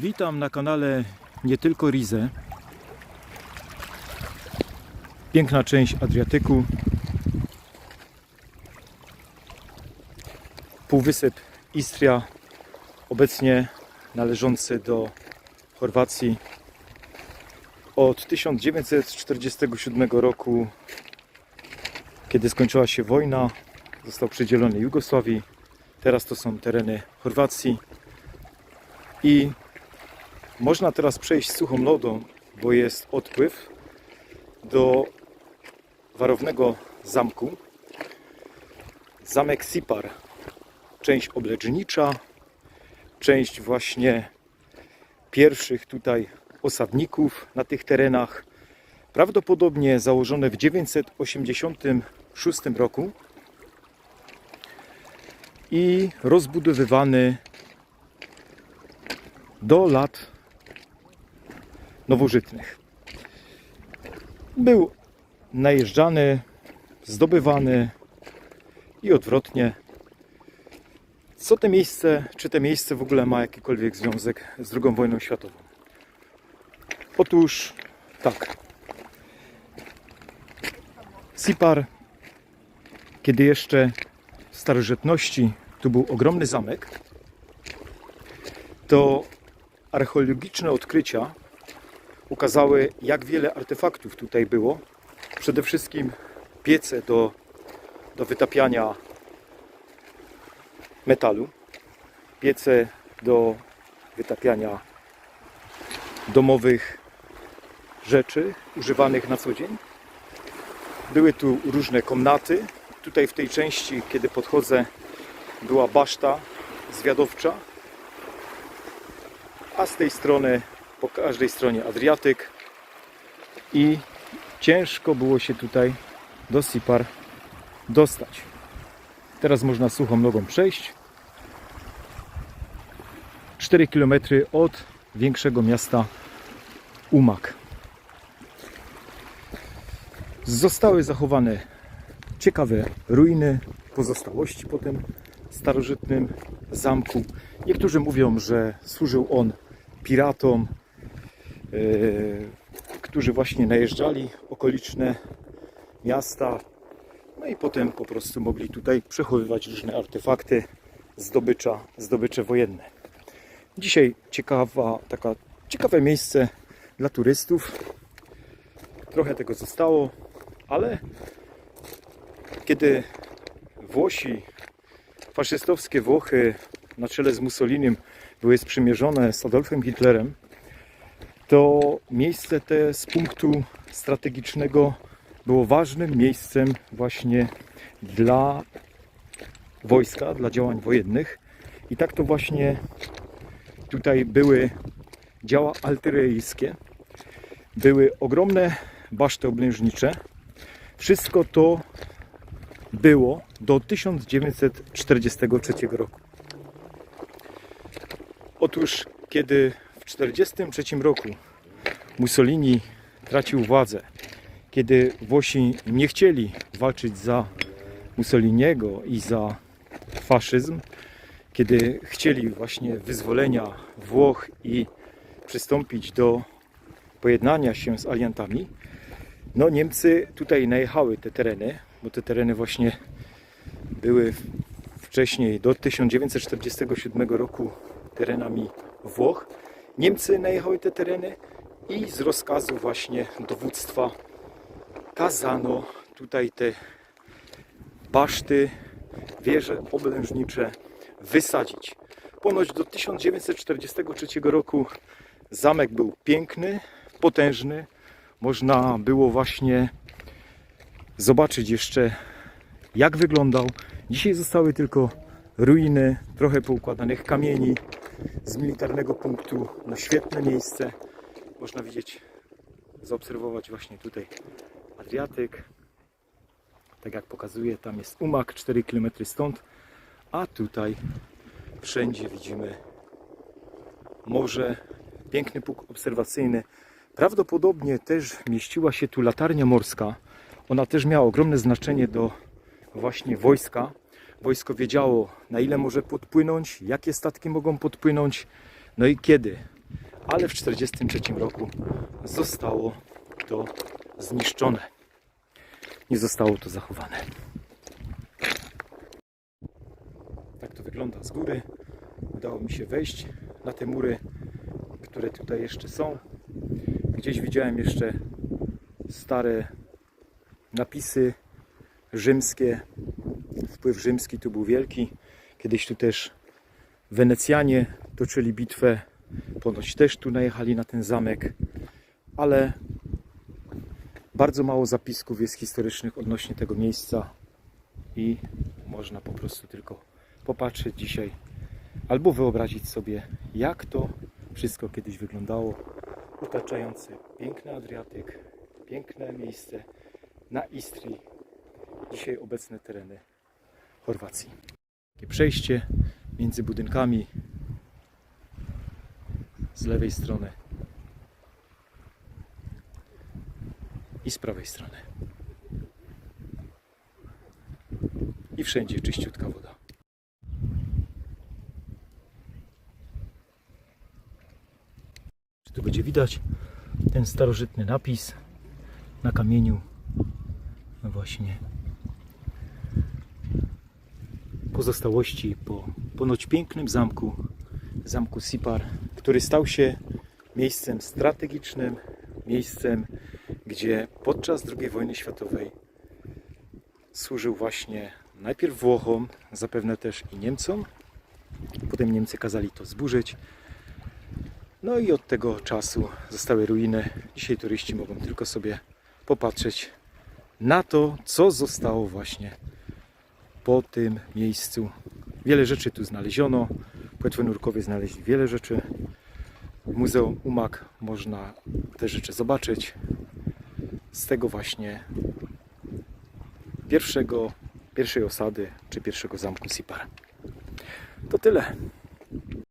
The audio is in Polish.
Witam na kanale nie tylko Rize. Piękna część Adriatyku. Półwysep Istria, obecnie należący do Chorwacji. Od 1947 roku, kiedy skończyła się wojna, został przydzielony Jugosławii. Teraz to są tereny Chorwacji. I można teraz przejść suchą lodą, bo jest odpływ do warownego zamku. Zamek Sipar. Część oblecznicza, część właśnie pierwszych tutaj osadników na tych terenach. Prawdopodobnie założone w 986 roku i rozbudowywany do lat nowożytnych. Był najeżdżany, zdobywany i odwrotnie. Co te miejsce, czy te miejsce w ogóle ma jakikolwiek związek z II wojną światową? Otóż tak. Sipar, kiedy jeszcze w starożytności tu był ogromny zamek, to archeologiczne odkrycia ukazały, jak wiele artefaktów tutaj było. Przede wszystkim piece do, do wytapiania metalu, piece do wytapiania domowych rzeczy używanych na co dzień. Były tu różne komnaty. Tutaj w tej części, kiedy podchodzę, była baszta zwiadowcza, a z tej strony, po każdej stronie Adriatyk i ciężko było się tutaj do Sipar dostać. Teraz można suchą nogą przejść. 4 km od większego miasta Umag. Zostały zachowane ciekawe ruiny, pozostałości po tym starożytnym zamku. Niektórzy mówią, że służył on piratom, którzy właśnie najeżdżali okoliczne miasta. No i potem po prostu mogli tutaj przechowywać różne artefakty, zdobycza, zdobycze wojenne. Dzisiaj ciekawa, taka, ciekawe miejsce dla turystów. Trochę tego zostało, ale kiedy Włosi, faszystowskie Włochy na czele z Mussolinim były sprzymierzone z Adolfem Hitlerem, to miejsce te z punktu strategicznego było ważnym miejscem właśnie dla wojska, dla działań wojennych. I tak to właśnie tutaj były działa artyleryjskie, były ogromne baszty oblężnicze. Wszystko to było do 1943 roku. Otóż, kiedy 1943 roku Mussolini tracił władzę, kiedy Włosi nie chcieli walczyć za Mussoliniego i za faszyzm, kiedy chcieli właśnie wyzwolenia Włoch i przystąpić do pojednania się z aliantami, no Niemcy tutaj najechały te tereny, bo te tereny właśnie były wcześniej do 1947 roku terenami Włoch. Niemcy najechały te tereny i z rozkazu właśnie dowództwa kazano tutaj te baszty, wieże oblężnicze wysadzić. Ponoć do 1943 roku zamek był piękny, potężny. Można było właśnie zobaczyć jeszcze jak wyglądał. Dzisiaj zostały tylko ruiny, trochę poukładanych kamieni z militarnego punktu. No świetne miejsce. Można widzieć, zaobserwować właśnie tutaj Adriatyk. Tak jak pokazuje, tam jest Umag, 4 km stąd. A tutaj wszędzie widzimy morze, piękny punkt obserwacyjny. Prawdopodobnie też mieściła się tu latarnia morska. Ona też miała ogromne znaczenie do właśnie wojska. Wojsko wiedziało, na ile może podpłynąć, jakie statki mogą podpłynąć, no i kiedy. ale w 1943 roku zostało to zniszczone. Nie zostało to zachowane. Tak to wygląda z góry. Udało mi się wejść na te mury, które tutaj jeszcze są. Gdzieś widziałem jeszcze stare napisy rzymskie. Wpływ rzymski tu był wielki. Kiedyś tu też Wenecjanie toczyli bitwę. Ponoć też tu najechali na ten zamek, ale bardzo mało zapisków jest historycznych odnośnie tego miejsca i można po prostu tylko popatrzeć dzisiaj albo wyobrazić sobie, jak to wszystko kiedyś wyglądało. Utaczający piękny Adriatyk, piękne miejsce na Istrii, dzisiaj obecne tereny Chorwacji. Takie przejście między budynkami z lewej strony i z prawej strony. I wszędzie czyściutka woda. Czy tu będzie widać ten starożytny napis na kamieniu? No właśnie. Pozostałości po ponoć pięknym zamku, zamku Sipar, który stał się miejscem strategicznym, miejscem, gdzie podczas II wojny światowej służył właśnie najpierw Włochom, zapewne też i Niemcom. Potem Niemcy kazali to zburzyć. No i od tego czasu zostały ruiny. Dzisiaj turyści mogą tylko sobie popatrzeć na to, co zostało właśnie po tym miejscu. Wiele rzeczy tu znaleziono. Płetwonurkowie znaleźli wiele rzeczy. W Muzeum Umag można te rzeczy zobaczyć. Z tego właśnie pierwszego, pierwszej osady, czy pierwszego zamku Sipar. To tyle.